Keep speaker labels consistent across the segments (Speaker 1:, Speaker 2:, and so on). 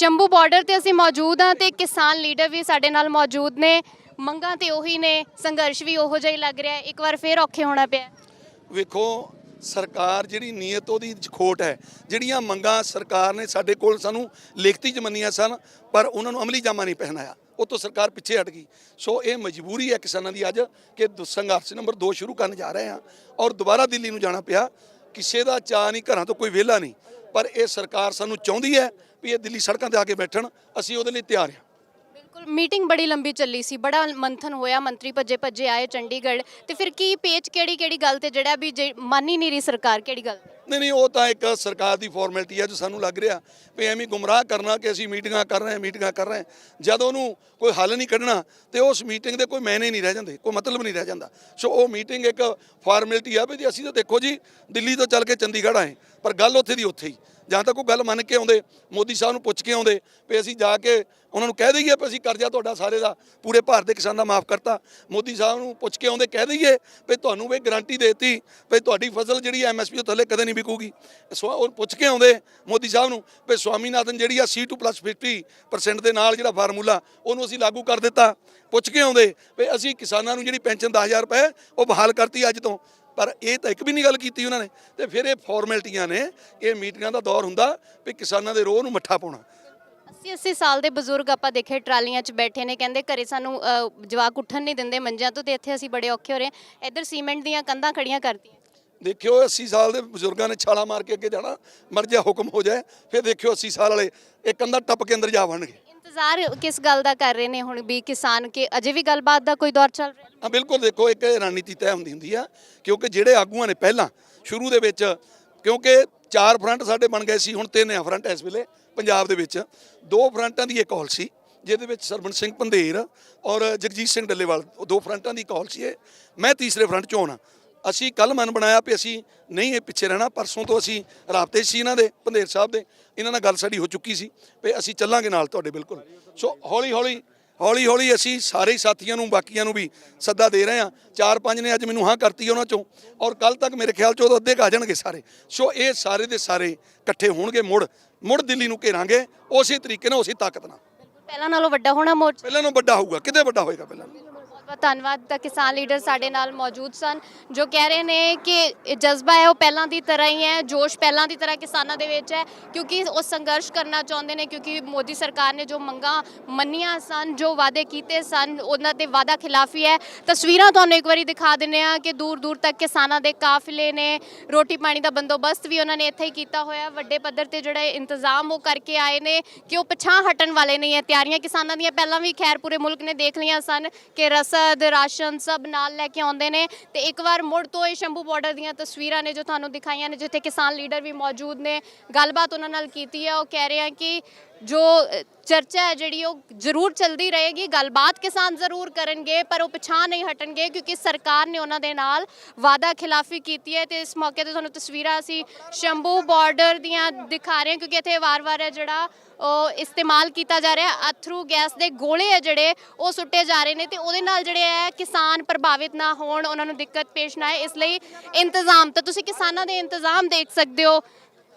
Speaker 1: Shambhu border ਤੇ ਅਸੀਂ ਮੌਜੂਦ ਹਾਂ ਤੇ ਕਿਸਾਨ ਲੀਡਰ ਵੀ ਸਾਡੇ ਨਾਲ ਮੌਜੂਦ ਨੇ। ਮੰਗਾਂ ਤੇ ਉਹੀ ਨੇ, ਸੰਘਰਸ਼ ਵੀ ਉਹੋ ਜਿਹਾ ਹੀ ਲੱਗ ਰਿਹਾ ਇੱਕ ਵਾਰ ਫੇਰ ਔਖੇ ਹੋਣਾ ਪਿਆ
Speaker 2: ਵੇਖੋ, ਸਰਕਾਰ ਜਿਹੜੀ ਨੀਅਤ ਉਹਦੀ ਖੋਟ ਹੈ। ਜਿਹੜੀਆਂ ਮੰਗਾਂ ਸਰਕਾਰ ਨੇ ਸਾਡੇ ਕੋਲ ਸਾਨੂੰ ਲਿਖਤੀ ਚ ਸਨ, ਪਰ ਉਹਨਾਂ ਨੂੰ ਅਮਲੀ ਜਾਮਾ ਨਹੀਂ ਪਹਿਨਾਇਆ। ਉਹ ਤੋਂ ਸਰਕਾਰ ਪਿੱਛੇ ਹਟ ਗਈ। ਸੋ ਇਹ ਮਜਬੂਰੀ ਹੈ ਕਿਸਾਨਾਂ ਦੀ ਅੱਜ ਕਿ ਦ- ਸੰਘਰਸ਼ ਨੰਬਰ 2 ਸ਼ੁਰੂ ਕਰਨ ਜਾ ਰਹੇ ਹਾਂ ਔਰ ਦੁਬਾਰਾ ਦਿੱਲੀ ਨੂੰ ਜਾਣਾ ਪਿਆ। ਕਿਸੇ ਦਾ ਚਾਹ ਨਹੀਂ, ਘਰਾਂ ਤੋਂ ਕੋਈ ਵਿਹਲਾ ਨਹੀਂ। ਪਰ ਇਹ ਸਰਕਾਰ ਸਾਨੂੰ ਚਾਹੁੰਦੀ ਹੈ ਵੀ ਇਹ ਦਿੱਲੀ ਸੜਕਾਂ ਤੇ ਆ ਕੇ ਬੈਠਣ ਅਸੀਂ ਉਹਦੇ ਲਈ ਤਿਆਰ ਹਾਂ।
Speaker 1: ਬਿਲਕੁਲ ਮੀਟਿੰਗ ਬੜੀ ਲੰਬੀ ਚੱਲੀ ਸੀ ਬੜਾ ਮੰਥਨ ਹੋਇਆ ਮੰਤਰੀ ਭੱਜੇ ਭੱਜੇ ਆਏ ਚੰਡੀਗੜ੍ਹ। ਤੇ ਫਿਰ ਕੀ ਪੇਚ ਕਿਹੜੀ ਕਿਹੜੀ ਗੱਲ ਤੇ ਜਿਹੜਾ ਵੀ ਜੇ ਮੰਨ ਹੀ ਨਹੀਂ ਰਹੀ ਸਰਕਾਰ ਕਿਹੜੀ ਗੱਲ?
Speaker 2: ਨਹੀਂ ਨਹੀਂ ਉਹ ਤਾਂ ਇੱਕ ਸਰਕਾਰ ਦੀ ਫਾਰਮੈਲਿਟੀ ਹੈ ਜੋ ਸਾਨੂੰ ਲੱਗ ਰਿਹਾ ਵੀ ਐਵੇਂ ਗੁੰਮਰਾਹ ਕਰਨਾ ਕਿ ਅਸੀਂ ਮੀਟਿੰਗਾਂ ਕਰ ਰਹੇ ਹਾਂ ਮੀਟਿੰਗਾਂ ਕਰ ਰਹੇ ਹਾਂ। ਜਦ ਉਹਨੂੰ ਕੋਈ ਹੱਲ ਨਹੀਂ ਕੱਢਣਾ ਤੇ ਉਸ ਮੀਟਿੰਗ ਦੇ ਕੋਈ ਮਾਇਨੇ ਨਹੀਂ ਰਹਿ ਜਾਂਦੇ ਕੋਈ ਮਤਲਬ ਨਹੀਂ ਰਹਿ ਜਾਂਦਾ। ਸੋ ਉਹ ਮੀਟਿੰਗ ਇੱਕ ਫਾਰਮੈਲਿਟੀ ਆ ਵੀ ਜੀ ਅਸੀਂ ਤਾਂ ਦੇਖੋ ਜੀ ਦਿੱਲੀ ਤੋਂ ਚੱਲ ਕੇ ਚੰਡੀਗੜ੍ਹ ਆਏ ਪਰ ਗੱਲ ਉੱਥੇ ਦੀ ਉੱਥੇ ਹੀ। ਜਾਂ ਤਾਂ ਕੋਈ ਗੱਲ ਮੰਨ ਕੇ ਆਉਂਦੇ, ਮੋਦੀ ਸਾਹਿਬ ਨੂੰ ਪੁੱਛ ਕੇ ਆਉਂਦੇ, ਵੀ ਅਸੀਂ ਜਾ ਕੇ ਉਹਨਾਂ ਨੂੰ ਕਹਿ ਦਈਏ ਵੀ ਅਸੀਂ ਕਰਜ਼ਾ ਤੁਹਾਡਾ ਸਾਰੇ ਦਾ ਪੂਰੇ ਭਾਰਤ ਦੇ ਕਿਸਾਨ ਦਾ ਮਾਫ ਕਰਤਾ। ਮੋਦੀ ਸਾਹਿਬ ਨੂੰ ਪੁੱਛ ਕੇ ਆਉਂਦੇ, ਕਹਿ ਦਈਏ ਵੀ ਤੁਹਾਨੂੰ ਵੀ ਗਾਰੰਟੀ ਦੇਤੀ ਵੀ ਤੁਹਾਡੀ ਫਸਲ ਜਿਹੜੀ ਐਮਐਸਪੀ ਤੋਂ ਥੱਲੇ ਕਦੇ ਨਹੀਂ ਵਿਕੂਗੀ। ਸੋ ਉਹ ਪੁੱਛ ਕੇ ਆਉਂਦੇ ਮੋਦੀ ਸਾਹਿਬ ਨੂੰ ਵੀ ਸਵਾਮੀਨਾਥਨ ਜਿਹੜੀ ਆ C2 50% ਦੇ ਨਾਲ ਜਿਹੜਾ ਫਾਰਮੂਲਾ, ਉਹਨੂੰ ਅਸੀਂ ਲਾਗੂ ਕਰ ਦਿੱਤਾ। ਪੁੱਛ ਕੇ ਆਉਂਦੇ ਵੀ ਅਸੀਂ ਕਿਸਾਨਾਂ ਨੂੰ ਜਿਹੜੀ ਪੈਨਸ਼ਨ 10000 ਰੁਪਏ ਉਹ ਬਹਾਲ ਕਰਤੀ ਅੱਜ ਤੋਂ। ਪਰ ਇਹ ਤਾਂ ਇੱਕ ਵੀ ਨਹੀਂ ਗੱਲ ਕੀਤੀ ਉਹਨਾਂ ਨੇ। ਤੇ ਫਿਰ ਇਹ ਫਾਰਮੈਲਿਟੀਆਂ ਨੇ ਇਹ ਮੀਟਿੰਗਾਂ ਦਾ ਦੌਰ ਹੁੰਦਾ ਵੀ ਕਿਸਾਨਾਂ ਦੇ ਰੋਹ ਨੂੰ ਮੱਠਾ ਪਾਉਣਾ।
Speaker 1: 80 80 ਸਾਲ ਦੇ ਬਜ਼ੁਰਗ ਆਪਾਂ ਦੇਖੇ ਟਰਾਲੀਆਂ 'ਚ ਬੈਠੇ ਨੇ ਕਹਿੰਦੇ ਘਰੇ ਸਾਨੂੰ ਜਵਾਕ ਉੱਠਣ ਨਹੀਂ ਦਿੰਦੇ ਮੰਜਿਆਂ ਤੋਂ ਤੇ ਇੱਥੇ ਅਸੀਂ ਬੜੇ ਔਖੇ ਹੋ ਰਹੇ। ਇੱਧਰ ਸੀਮੈਂਟ ਦੀਆਂ ਕੰਧਾਂ ਖੜੀਆਂ ਕਰਤੀਆਂ।
Speaker 2: ਦੇਖਿਓ 80 ਸਾਲ ਦੇ ਬਜ਼ੁਰਗਾਂ ਨੇ ਛਾਲਾ ਮਾਰ ਕੇ ਅੱਗੇ ਜਾਣਾ ਮਰ ਜਾ ਹੁਕਮ ਹੋ ਜਾਏ ਫਿਰ ਦੇਖਿਓ 80 ਸਾਲ ਵਾਲੇ ਇਹ ਕੰਧਾ ਟੱਪ ਕੇ ਅੰਦਰ ਜਾ ਵੜਨਗੇ।
Speaker 1: ਇੰਤਜ਼ਾਰ ਕਿਸ ਗੱਲ ਦਾ ਕਰ ਰਹੇ ਨੇ ਹੁਣ ਵੀ ਕਿਸਾਨ ਕੇ ਅਜੇ ਵੀ ਗੱਲਬਾਤ ਦਾ ਕੋਈ ਦੌਰ ਚੱਲ ਰਿਹਾ?
Speaker 2: ਹਾਂ, ਬਿਲਕੁਲ ਦੇਖੋ, ਇੱਕ ਰਣਨੀਤੀ ਤੈਅ ਹੁੰਦੀ ਹੁੰਦੀ ਆ, ਕਿਉਂਕਿ ਜਿਹੜੇ ਆਗੂਆਂ ਨੇ ਪਹਿਲਾਂ, ਸ਼ੁਰੂ ਦੇ ਵਿੱਚ, ਕਿਉਂਕਿ ਚਾਰ ਫਰੰਟ ਸਾਡੇ ਬਣ ਗਏ ਸੀ, ਹੁਣ ਤਿੰਨ ਆ ਫਰੰਟ ਇਸ ਵੇਲੇ, ਪੰਜਾਬ ਦੇ ਵਿੱਚ। ਦੋ ਫਰੰਟਾਂ ਦੀ ਇੱਕ ਕਾਲ ਸੀ, ਜਿਹਦੇ ਵਿੱਚ ਸਰਵਣ ਸਿੰਘ ਪੰਧੇਰ ਔਰ ਜਗਜੀਤ ਸਿੰਘ ਡੱਲੇਵਾਲ ਉਹ ਦੋ ਫਰੰਟਾਂ ਦੀ ਕਾਲ ਸੀ ਇਹ। ਮੈਂ ਤੀਸਰੇ ਫਰੰਟ ਚੋਂ ਆਉਣਾ ਅਸੀਂ ਕੱਲ ਮਨ ਬਣਾਇਆ ਵੀ ਅਸੀਂ ਨਹੀਂ ਇਹ ਪਿੱਛੇ ਰਹਿਣਾ ਪਰਸੋਂ ਤੋਂ ਅਸੀਂ ਰਾਬਤੇ ਸੀ ਇਹਨਾਂ ਦੇ ਪੰਧੇਰ ਸਾਹਿਬ ਦੇ। ਇਹਨਾਂ ਨਾਲ ਗੱਲ ਸਾਡੀ ਹੋ ਚੁੱਕੀ ਸੀ ਵੀ ਅਸੀਂ ਚੱਲਾਂਗੇ ਨਾਲ ਤੁਹਾਡੇ ਬਿਲਕੁਲ। ਸੋ ਹੌਲੀ ਹੌਲੀ ਹੌਲੀ ਹੌਲੀ ਅਸੀਂ ਸਾਰੇ ਸਾਥੀਆਂ ਨੂੰ ਬਾਕੀਆਂ ਨੂੰ ਵੀ ਸੱਦਾ ਦੇ ਰਹੇ ਹਾਂ। ਚਾਰ ਪੰਜ ਨੇ ਅੱਜ ਮੈਨੂੰ ਹਾਂ ਕਰਤੀ ਉਹਨਾਂ ਚੋਂ ਔਰ ਕੱਲ ਤੱਕ ਮੇਰੇ ਖਿਆਲ ਚ ਉਹ ਅੱਧੇ ਕੁ ਆ ਜਾਣਗੇ ਸਾਰੇ। ਸੋ ਇਹ ਸਾਰੇ ਦੇ ਸਾਰੇ ਇਕੱਠੇ ਹੋਣਗੇ ਮੁੜ ਮੁੜ ਦਿੱਲੀ ਨੂੰ ਘੇਰਾਂਗੇ। ਉਸੇ ਤਰੀਕੇ ਨਾਲ ਉਸੇ ਤਾਕਤ ਨਾਲ।
Speaker 1: ਪਹਿਲਾਂ ਨਾਲੋਂ ਵੱਡਾ ਹੋਣਾ ਮੋਰਚਾ।
Speaker 2: ਪਹਿਲਾਂ ਨੂੰ ਵੱਡਾ ਹੋਊਗਾ ਕਿਤੇ ਵੱਡਾ ਹੋਏਗਾ ਪਹਿਲਾਂ ਨਾਲੋਂ।
Speaker 1: ਬਹੁਤ ਧੰਨਵਾਦ ਤਾਂ ਕਿਸਾਨ ਲੀਡਰ ਸਾਡੇ ਨਾਲ ਮੌਜੂਦ ਸਨ, ਜੋ ਕਹਿ ਰਹੇ ਨੇ ਕਿ ਇਹ ਜਜ਼ਬਾ ਹੈ, ਉਹ ਪਹਿਲਾਂ ਦੀ ਤਰ੍ਹਾਂ ਹੀ ਹੈ, ਜੋਸ਼ ਪਹਿਲਾਂ ਦੀ ਤਰ੍ਹਾਂ ਕਿਸਾਨਾਂ ਦੇ ਵਿੱਚ ਹੈ, ਕਿਉਂਕਿ ਉਹ ਸੰਘਰਸ਼ ਕਰਨਾ ਚਾਹੁੰਦੇ ਨੇ, ਕਿਉਂਕਿ ਮੋਦੀ ਸਰਕਾਰ ਨੇ ਜੋ ਮੰਗਾਂ ਮੰਨੀਆਂ ਸਨ, ਜੋ ਵਾਅਦੇ ਕੀਤੇ ਸਨ, ਉਹਨਾਂ ਤੇ ਵਾਅਦਾ ਖਿਲਾਫੀ ਹੈ ਤਸਵੀਰਾਂ ਤੁਹਾਨੂੰ ਇੱਕ ਵਾਰੀ ਦਿਖਾ ਦਿੰਨੇ ਆ ਕਿ ਦੂਰ ਦੂਰ ਤੱਕ ਕਿਸਾਨਾਂ ਦੇ ਕਾਫਲੇ ਨੇ, ਰੋਟੀ ਪਾਣੀ ਦਾ ਬੰਦੋਬਸਤ ਵੀ ਉਹਨਾਂ ਨੇ ਇੱਥੇ ਹੀ ਕੀਤਾ ਹੋਇਆ। ਵੱਡੇ ਪੱਧਰ ਤੇ ਜਿਹੜਾ ਇੰਤਜ਼ਾਮ ਉਹ ਕਰਕੇ ਆਏ ਨੇ ਕਿ ਉਹ ਪਛਾਂ ਹਟਣ ਵਾਲੇ ਨਹੀਂ ਹੈ। ਤਿਆਰੀਆਂ ਕਿਸਾਨਾਂ ਦੀਆਂ ਪਹਿਲਾਂ ਵੀ ਖੈਰ ਪੂਰੇ ਮੁਲਕ ਨੇ ਦੇਖ ਲਈਆਂ ਸਨ ਕਿ ਰਸਦ ਰਾਸ਼ਨ ਸਭ ਨਾਲ ਲੈ ਕੇ ਆਉਂਦੇ ਨੇ। ਤੇ ਇੱਕ ਵਾਰ ਮੁੜ ਤੋਂ ਇਹ ਸ਼ੰਭੂ ਬਾਰਡਰ ਦੀਆਂ ਤਸਵੀਰਾਂ ਨੇ ਜੋ ਤੁਹਾਨੂੰ ਦਿਖਾਈਆਂ ਨੇ, ਜਿੱਥੇ ਕਿਸਾਨ ਲੀਡਰ ਵੀ ਮੌਜੂਦ ਨੇ। ਗੱਲਬਾਤ ਉਹਨਾਂ ਨਾਲ ਕੀਤੀ ਹੈ। ਉਹ ਕਹਿ ਰਹੇ ਆ ਕਿ ਜੋ ਚਰਚਾ ਹੈ ਜਿਹੜੀ ਉਹ ਜ਼ਰੂਰ ਚੱਲਦੀ ਰਹੇਗੀ, ਗੱਲਬਾਤ ਕਿਸਾਨ ਜ਼ਰੂਰ ਕਰਨਗੇ, ਪਰ ਉਹ ਪਛਾਣ ਨਹੀਂ ਹਟਣਗੇ, ਕਿਉਂਕਿ ਸਰਕਾਰ ਨੇ ਉਹਨਾਂ ਦੇ ਨਾਲ ਵਾਅਦਾ ਖਿਲਾਫੀ ਕੀਤੀ ਹੈ ਤੇ ਇਸ ਮੌਕੇ ਤੇ ਤੁਹਾਨੂੰ ਤਸਵੀਰਾਂ ਅਸੀਂ ਸ਼ੰਭੂ ਬਾਰਡਰ ਦੀਆਂ ਦਿਖਾ ਰਹੇ ਹਾਂ, ਕਿਉਂਕਿ ਇੱਥੇ ਵਾਰ-ਵਾਰ ਹੈ ਜਿਹੜਾ ਉਹ ਇਸਤੇਮਾਲ ਕੀਤਾ ਜਾ ਰਿਹਾ, ਅਥਰੂ ਗੈਸ ਦੇ ਗੋਲੇ ਆ ਜਿਹੜੇ, ਉਹ ਸੁੱਟੇ ਜਾ ਰਹੇ ਨੇ ਤੇ ਉਹਦੇ ਨਾਲ ਜਿਹੜੇ ਹੈ ਕਿਸਾਨ ਪ੍ਰਭਾਵਿਤ ਨਾ ਹੋਣ, ਉਹਨਾਂ ਨੂੰ ਦਿੱਕਤ ਪੇਸ਼ ਨਾ ਆਏ, ਇਸ ਲਈ ਇੰਤਜ਼ਾਮ ਤਾਂ ਤੁਸੀਂ ਕਿਸਾਨਾਂ ਦੇ ਇੰਤਜ਼ਾਮ ਦੇਖ ਸਕਦੇ ਹੋ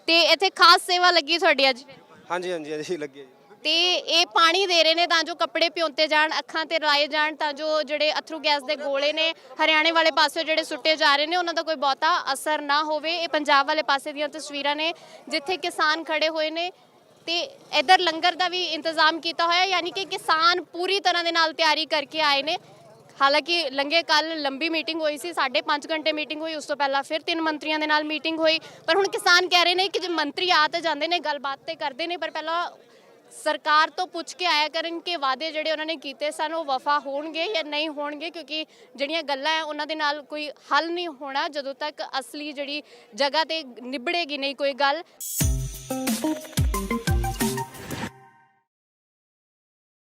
Speaker 1: ਤੇ ਇੱਥੇ ਖਾਸ ਸੇਵਾ ਲੱਗੀ ਤੁਹਾਡੀ ਅੱਜ। ਫਿਰ
Speaker 3: ਹਾਂਜੀ ਹਾਂਜੀ ਅਸੀਂ ਲੱਗੇ ਜੀ।
Speaker 1: ਤੇ ਇਹ ਪਾਣੀ ਦੇ ਰਹੇ ਨੇ ਤਾਂ ਜੋ ਕੱਪੜੇ ਪਿਉਂਤੇ ਜਾਣ, ਅੱਖਾਂ ਤੇ ਲਾਏ ਜਾਣ, ਤਾਂ ਜੋ ਜਿਹੜੇ ਅਥਰੂ ਗੈਸ ਦੇ ਗੋਲੇ ਨੇ, ਹਰਿਆਣੇ ਵਾਲੇ ਪਾਸੇ ਜਿਹੜੇ ਸੁੱਟੇ ਜਾ ਰਹੇ ਨੇ, ਉਹਨਾਂ ਦਾ ਕੋਈ ਬਹੁਤਾ ਅਸਰ ਨਾ ਹੋਵੇ। ਇਹ ਪੰਜਾਬ ਵਾਲੇ ਪਾਸੇ ਦੀਆਂ ਤਸਵੀਰਾਂ ਨੇ, ਜਿੱਥੇ ਕਿਸਾਨ ਖੜੇ ਹੋਏ ਨੇ ਤੇ ਇਧਰ ਲੰਗਰ ਦਾ ਵੀ ਇੰਤਜ਼ਾਮ ਕੀਤਾ ਹੋਇਆ, ਯਾਨੀ ਕਿ ਕਿਸਾਨ ਪੂਰੀ ਤਰ੍ਹਾਂ ਦੇ ਨਾਲ ਤਿਆਰੀ ਕਰਕੇ ਆਏ ਨੇ। ਹਾਲਾਂਕਿ ਲੰਗੇ ਕੱਲ ਲੰਬੀ ਮੀਟਿੰਗ ਹੋਈ ਸੀ 5.5 ਘੰਟੇ ਮੀਟਿੰਗ ਹੋਈ, ਉਸ ਤੋਂ ਪਹਿਲਾਂ ਫਿਰ ਤਿੰਨ ਮੰਤਰੀਆਂ ਦੇ ਨਾਲ ਮੀਟਿੰਗ ਹੋਈ। ਪਰ ਹੁਣ ਕਿਸਾਨ ਕਹਿ ਰਹੇ ਨੇ ਕਿ ਜੇ ਮੰਤਰੀ ਆ ਤਾਂ ਜਾਂਦੇ ਨੇ, ਗੱਲਬਾਤ ਤੇ ਕਰਦੇ ਨੇ, ਪਰ ਪਹਿਲਾਂ ਸਰਕਾਰ ਤੋਂ ਪੁੱਛ ਕੇ ਆਇਆ ਕਰਨ ਕਿ ਵਾਅਦੇ ਜਿਹੜੇ ਉਹਨਾਂ ਨੇ ਕੀਤੇ ਸਨ, ਉਹ ਵਫਾ ਹੋਣਗੇ ਜਾਂ ਨਹੀਂ ਹੋਣਗੇ, ਕਿਉਂਕਿ ਜਿਹੜੀਆਂ ਗੱਲਾਂ ਹੈ, ਉਹਨਾਂ ਦੇ ਨਾਲ ਕੋਈ ਹੱਲ ਨਹੀਂ ਹੋਣਾ ਜਦੋਂ ਤੱਕ ਅਸਲੀ ਜਿਹੜੀ ਜਗ੍ਹਾ ਤੇ ਨਿਬੜੇਗੀ ਨਹੀਂ ਕੋਈ ਗੱਲ।